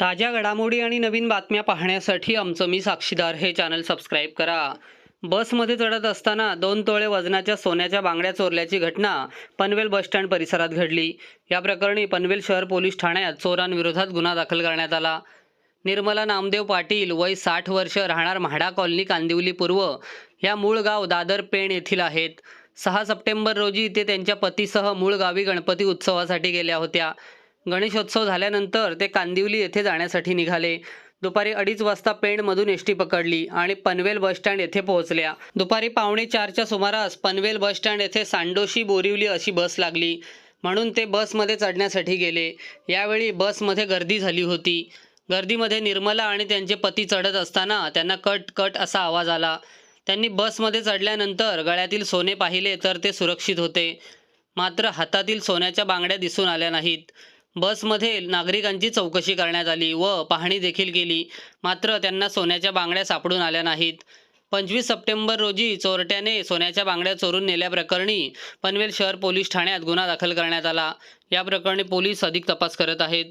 ताज्या घडामोडी आणि नवीन बातम्या पाहण्यासाठी आमचं मी साक्षीदार हे चॅनल सबस्क्राईब करा. बसमध्ये चढत असताना दोन तोळे वजनाच्या सोन्याच्या बांगड्या चोरल्याची घटना पनवेल बसस्टँड परिसरात घडली. या प्रकरणी पनवेल शहर पोलीस ठाण्यात चोरांविरोधात गुन्हा दाखल करण्यात आला. निर्मला नामदेव पाटील वय साठ वर्ष राहणार म्हाडा कॉलनी कांदिवली पूर्व. या मूळ गाव दादर पेण येथील आहेत. सहा सप्टेंबर रोजी ते त्यांच्या पतीसह मूळ गावी गणपती उत्सवासाठी गेल्या होत्या. गणेशोत्सव झाल्यानंतर ते कांदिवली येथे जाण्यासाठी निघाले. दुपारी अडीच वाजता पेणमधून एस टी पकडली आणि पनवेल बसस्टँड येथे पोहोचल्या. दुपारी पावणे चारच्या सुमारास पनवेल बसस्टँड येथे सांडोशी बोरिवली अशी बस लागली. म्हणून ते बसमध्ये चढण्यासाठी गेले. यावेळी बसमध्ये गर्दी झाली होती. गर्दीमध्ये निर्मला आणि त्यांचे पती चढत असताना त्यांना कट कट असा आवाज आला. त्यांनी बसमध्ये चढल्यानंतर गळ्यातील सोने पाहिले तर ते सुरक्षित होते. मात्र हातातील सोन्याच्या बांगड्या दिसून आल्या नाहीत. बसमध्ये नागरिकांची चौकशी करण्यात आली व पाहणी देखील केली. मात्र त्यांना सोन्याच्या बांगड्या सापडून आल्या नाहीत. पंचवीस सप्टेंबर रोजी चोरट्याने सोन्याच्या बांगड्या चोरून नेल्याप्रकरणी पनवेल शहर पोलीस ठाण्यात गुन्हा दाखल करण्यात आला. या प्रकरणी पोलीस अधिक तपास करत आहेत.